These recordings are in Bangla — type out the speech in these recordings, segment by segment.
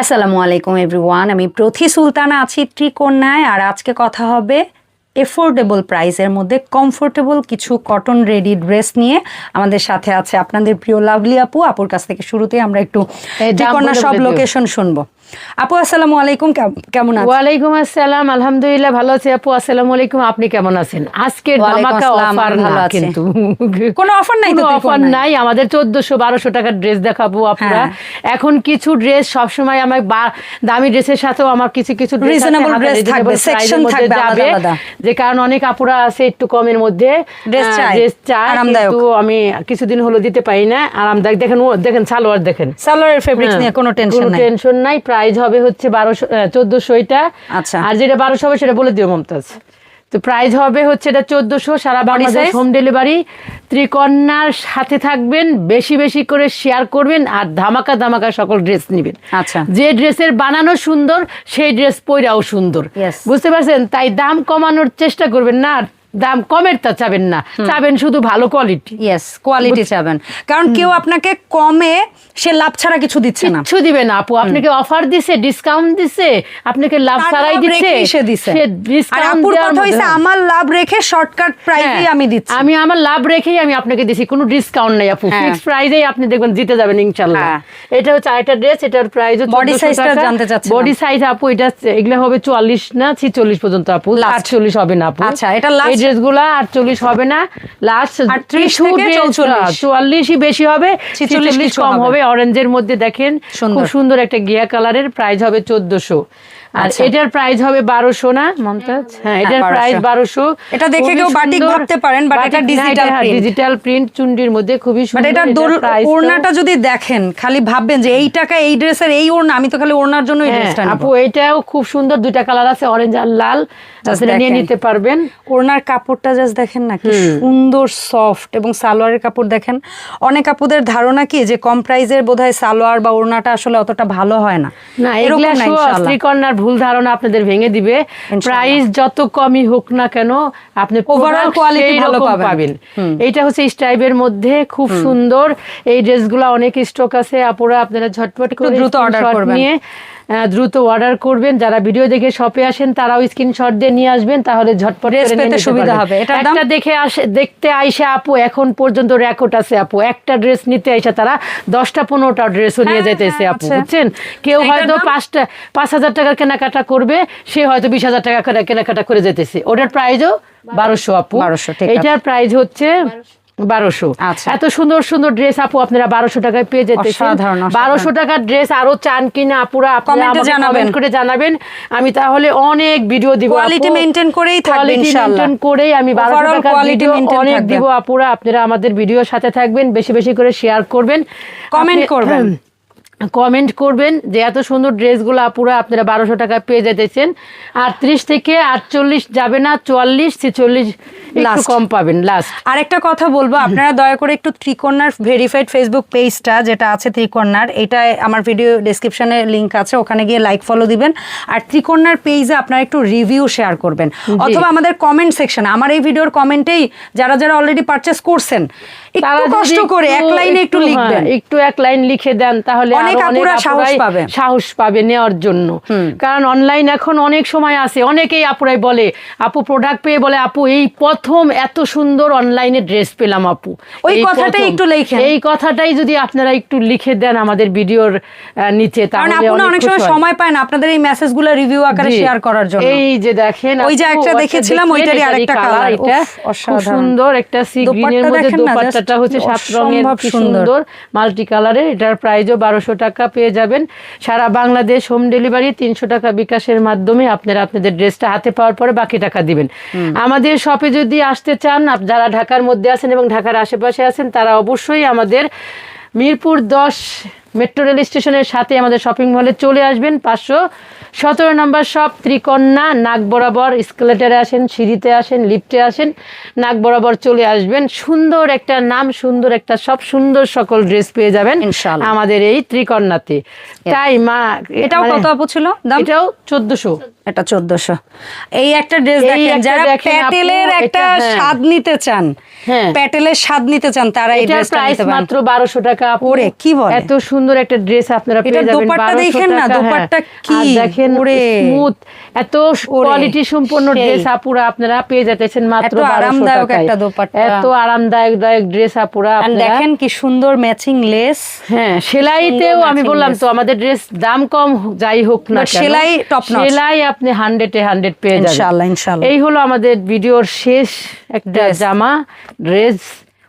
আসসালামু আলাইকুম এভরিওয়ান আমি প্রথি সুলতানা আছি ত্রিকন্যায় আর আজকে কথা হবে এফোর্ডেবল প্রাইসের মধ্যে কমফোর্টেবল কিছু কটন রেডি ড্রেস নিয়ে। আমাদের সাথে আছে আপনাদের প্রিয় লাভলি আপু। আপুর কাছ থেকে শুরুতে আমরা একটু ত্রিকন্যা সব লোকেশন শুনব। আপু আসসালামু আলাইকুম। কেমন আছেন? ওয়ালাইকুম আসসালাম। আলহামদুলিল্লাহ ভালো আছি। আপু আসসালামু আলাইকুম। আপনি কেমন আছেন? ওয়ালাইকুম ধামাকা অফার না কিন্তু। কোনো offer নাই তো অফার নাই। আমাদের চোদ্দশো বারোশো টাকার ড্রেস দেখাবো আপনারা। হ্যাঁ। এখন কিছু ড্রেস সবসময় আমার দামি ড্রেসের সাথেও আমার কিছু কিছু dress reasonable থাকবে, মধ্যে থাকবে আলাদা যে কারণ অনেক আপুরা আছে একটু কমের মধ্যে। আহ, চায়, dress চায় আরামদায়ক। কিন্তু আমি কিছুদিন হলো দিতে পারি না। আরামদায়ক। দেখেন দেখেন সালোয়ার দেখেন। সালোয়ারের ফেব্রিক্স হ্যাঁ, নিয়ে কোনো টেনশন নাই। টেনশন নাই। প্রাইস হবে হচ্ছে বারোশো চোদ্দশো এটা। আচ্ছা। আর যেটা বারোশো হবে সেটা বলে দিও মমতাজ। তো প্রাইস হবে হচ্ছে এটা চোদ্দশো সারা বাংলাদেশ হোম ডেলিভারি ত্রিকন্যার সাথে থাকবেন বেশি বেশি করে শেয়ার করবেন আর ধামাকা ধামাকা সকল ড্রেস নেবেন। আচ্ছা। যে ড্রেসের বানানো সুন্দর সেই ড্রেস পইরাও সুন্দর। বুঝতে পারছেন? তাই দাম কমানোর চেষ্টা করবেন না দাম কমের তা চাবেন না। চাবেন শুধু ভালো কোয়ালিটি ইয়েস কোয়ালিটি চাবেন। কারণ কেউ আপনাকে কমে সে লাভ ছাড়া কিছু দিচ্ছে না। কিচ্ছু দিবে না আপু। আপনাকে অফার দিছে ডিসকাউন্ট দিছে আপনাকে লাভ ছাড়াই রেখেই সে দিছে। সে আর আপুর কথা হইছে আমার লাভ রেখে শর্টকাট প্রাইসেই হ্যাঁ, আমি দিচ্ছি। আমি আমার লাভ রেখেই আমি আপনাকে দিছি কোনো ডিসকাউন্ট নেই আপু। হ্যাঁ। ফিক্স প্রাইসেই আপনি দেখবেন জিতে যাবেন ইনশাআল্লাহ হ্যাঁ। এটা হচ্ছে আরেকটা ড্রেস এটার প্রাইস Body size টা জানতে চাচ্ছিলাম। বডি সাইজ আপু এটা এগুলো হবে 44 না 46 পর্যন্ত আপু। লাস্ট 40 হবে না আপু। আচ্ছা, এটা এই ড্রেসগুলো 48 হবে না। লাস্ট 38 থেকে 44 44ই বেশি হবে। 46 46 কম হবে। অরেঞ্জের মধ্যে দেখেন সুন্দর। খুব সুন্দর। একটা গিয়া কালারের প্রাইস হবে 1400 আর আচ্ছা। এটার প্রাইস হবে 1200 না মমতাজ? হ্যাঁ এটার প্রাইস 1200 এটা দেখে কেউ বাটিক ভাবতে পারেন, but এটা print। ডিজিটাল প্রিন্ট চুন্ডির মধ্যে খুবই সুন্দর টাও- ওড়নাটা যদি দেখেন খালি ভাববেন যে এই টাকা এই ড্রেসের এই ওড়না আমি তো খালি ওড়নার জন্য এই হ্যাঁ, ড্রেসটা আপু এটাও খুব সুন্দর দুইটা কালার আছে অরেঞ্জ আর লাল। আপনারা নিয়ে নিতে পারবেন। ওড়নার কাপড়টা জাস্ট দেখেন না কি সুন্দর সফট এবং সালোয়ারের কাপড় দেখেন। অনেক আপুদের ধারণা কি যে কম প্রাইজের বোধহয় সালোয়ার বা ওড়নাটা আসলে অতটা ভালো হয় না? না এরকম না ইনশাআল্লাহ। ভুল ধারণা আপনাদের ভেঙে দিবে। প্রাইস যত কমই হোক না কেন আপনি ওভারঅল কোয়ালিটি ভালো পাবেন। এইটা হচ্ছে স্টাইবের মধ্যে খুব সুন্দর। এই ড্রেসগুলো অনেক স্টক আছে। আপুরা আপনারা ঝটপট করে দ্রুত অর্ডার করবেন। করবেন। দ্রুত অর্ডার করবেন। যারা ভিডিও দেখে শপে আসেন তারাও স্ক্রিনশট দিয়ে নিয়ে আসবেন তাহলে ঝটপট পেতে সুবিধা হবে। একটা দেখে আসে দেখতে আইসা আপু এখন পর্যন্ত রেকর্ড আছে আপু। একটা ড্রেস নিতে আইসা তারা দশটা পনেরোটা ড্রেসও নিয়ে হ্যাঁ, যাইতেছে হ্যাঁ, আপু। বুঝছেন? কেউ হয়তো পাঁচটা পাঁচ হাজার টাকার কেনাকাটা করবে সে হয়তো বিশ হাজার টাকা কেনাকাটা করে যেতেছে ওটার প্রাইসও বারোশো। আপু। 1200, ঠিক আছে। এটার প্রাইস হচ্ছে বারোশো আচ্ছা। এত সুন্দর সুন্দর ড্রেস আপু আপনারা বারোশো টাকায় পেয়ে অসাধারণ। বারোশো টাকার ড্রেস আরও চান কিনা আপুরা আপনারা জানাবেন। করে জানাবেন আমি তাহলে অনেক ভিডিও দিব কোয়ালিটি মেনটেন করেই থাকবে মেনটেন করেই আমি বারোশো টাকার ভিডিও অনেক দিব আপুরা আপনারা আমাদের ভিডিওর সাথে থাকবেন বেশি বেশি করে শেয়ার করবেন কমেন্ট করবেন। কমেন্ট করবেন যে এত সুন্দর ড্রেসগুলো আপুরা আপনারা বারোশো টাকা পেয়ে যেতেছেন আটত্রিশ থেকে আটচল্লিশ যাবে না চুয়াল্লিশ ছেচল্লিশ একটু Last. কম পাবেন লাস্ট আর একটা কথা বলব আপনারা দয়া করে একটু ত্রিকন্যার ভেরিফাইড ফেসবুক পেজটা যেটা আছে ত্রিকন্যার এটা আমার ভিডিও ডেসক্রিপশনে লিঙ্ক আছে ওখানে গিয়ে লাইক ফলো দিবেন। আর ত্রিকন্যার পেজে আপনারা একটু রিভিউ শেয়ার করবেন। অথবা আমাদের কমেন্ট সেকশনে আমার এই ভিডিওর কমেন্টেই যারা যারা অলরেডি পারচেস করছেন একটু কষ্ট করে এক লাইনে একটু হ্যাঁ, লিখবেন একটু এক লাইন লিখে দেন তাহলে অনেক আপুরা সাহস পাবে। সাহস পাবে নেওয়ার জন্য কারণ অনলাইন এখন অনেক সময় আছে অনেকেই আপুরাই বলে আপু প্রোডাক্ট পেয়ে বলে আপু এই প্রথম এত সুন্দর অনলাইনে ড্রেস পেলাম আপু ওই কথাটাই একটু লেখেন। এই কথাটাই যদি আপনারা একটু লিখে দেন আমাদের ভিডিওর নিচে তাহলে আপনারা অনেক সময় সময় পায় না আপনাদের এই মেসেজগুলো রিভিউ আকারে শেয়ার করার জন্য এই যে দেখেন ওই যে একটা একটা দেখেছিলাম, ওইটারই আরেকটা colour। এটা খুব অসাধারণ। সুন্দর একটা সি গ্রিনের মধ্যে দেখেন না, হচ্ছে সাত রঙের সুন্দর। মাল্টি কালারের এটার প্রাইসও বারোশো টাকা পেয়ে যাবেন। সারা বাংলাদেশ হোম ডেলিভারি তিনশো টাকা বিকাশের মাধ্যমে আপনারা আপনাদের ড্রেসটা হাতে পাওয়ার পরে বাকি টাকা দিবেন। আমাদের শপে যদি আসতে চান যারা ঢাকার মধ্যে আছেন এবং ঢাকার আশেপাশে আছেন তারা অবশ্যই আমাদের মিরপুর দশ মেট্রো রেল স্টেশনের সাথে আমাদের শপিং মলে চলে আসবেন। পাঁচশো সতেরো নম্বর শপ ত্রিকন্যা নাক বরাবর স্কেলেটারে আসেন সিঁড়িতে আসেন লিফটে আসেন নাক বরাবর চলে আসবেন। সুন্দর একটা নাম সুন্দর একটা সব সুন্দর সকল ড্রেস পেয়ে যাবেন আমাদের এই ত্রিকন্যাতে। তাই মা এটাও মানে- কত আপু ছিল এটাও চোদ্দশো। এটা চোদ্দশো। এই একটা ড্রেস দেখেন যারা প্যাটেলের একটা হ্যাঁ। স্বাদ নিতে চান হ্যাঁ। প্যাটেলের স্বাদ নিতে চান তারা এই ড্রেসটা প্রাইস নিতে পারেন। মাত্র বারোশো টাকা আপু। ওরে, কি বলে? এত সুন্দর সুন্দর একটা ড্রেস আপনারা পেয়ে যাবেন দোপাট্টা দেখেন না, হ্যাঁ। দোপাট্টা কি? দেখেন। স্মুথ এত কোয়ালিটি সম্পন্ন ড্রেস আপুরা আপনারা পেয়ে যাচ্ছেন মাত্র এত 1200 আরামদায়ক টাকায় একটা দোপাট্টা। এত আরামদায়ক দায়ক ড্রেস আপুরা আপনারা দেখেন কি সুন্দর ম্যাচিং লেস হ্যাঁ সেলাইতেও আমি বললাম তো আমাদের ড্রেস দাম কম যাই হোক না সেলাই টপ notch। সেলাই আপনি হান্ড্রেডে হান্ড্রেড পেয়ে যাবেন ইনশাআল্লাহ, ইনশাআল্লাহ। এই হলো আমাদের ভিডিওর শেষ একটা জামা ড্রেস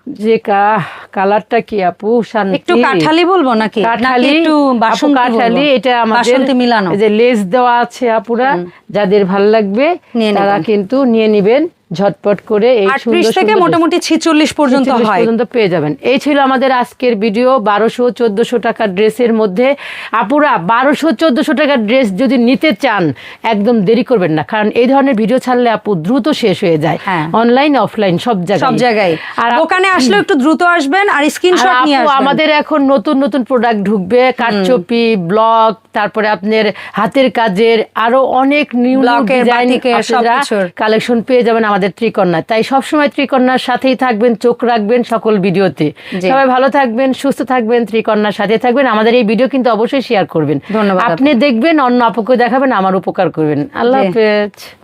যে কা- কালারটা কি আপু? একটু কাঠালি বলব নাকি? কাঠালি? একটু বাসন কাঠালি এটা আমাদের মিলানো। যে লেস দেওয়া আছে আপুরা যাদের ভালো লাগবে তারা কিন্তু নিয়ে নিবেন। ঝটপট করে এই সুন্দর থেকে মোটামুটি ছিচল্লিশ পর্যন্ত হয়। পর্যন্ত পেয়ে যাবেন। এই ছিল আমাদের আজকের ভিডিও বারোশো চোদ্দশো টাকার ড্রেসের মধ্যে। আপুরা বারোশো চোদ্দশো টাকার ড্রেস যদি নিতে চান একদম দেরি করবেন না কারণ এই ধরনের ভিডিও ছাড়লে আপু দ্রুত শেষ হয়ে যায়। হ্যাঁ। অনলাইন অফলাইন সব জায়গায়। সব জায়গায়। আর দোকানে আসলে একটু দ্রুত আসবেন আর স্ক্রিনশট নিয়ে আসবেন। আমাদের এখন নতুন নতুন প্রোডাক্ট ঢুকবে কারচুপি ব্লক তারপরে আপনার হাতের কাজের আরও অনেক নিউ সবকিছুর। কালেকশন পেয়ে যাবেন আমাদের ত্রিকন্যায় তাই সবসময় ত্রিকন্যার সাথেই থাকবেন চোখ রাখবেন সকল ভিডিওতে। সবাই ভালো থাকবেন সুস্থ থাকবেন ত্রিকন্যার সাথে থাকবেন। আমাদের এই ভিডিও কিন্তু অবশ্যই শেয়ার করবেন। ধন্যবাদ আপনি দেখবেন অন্য আপুকে দেখাবেন আমার উপকার করবেন। আল্লাহ হাফেজ।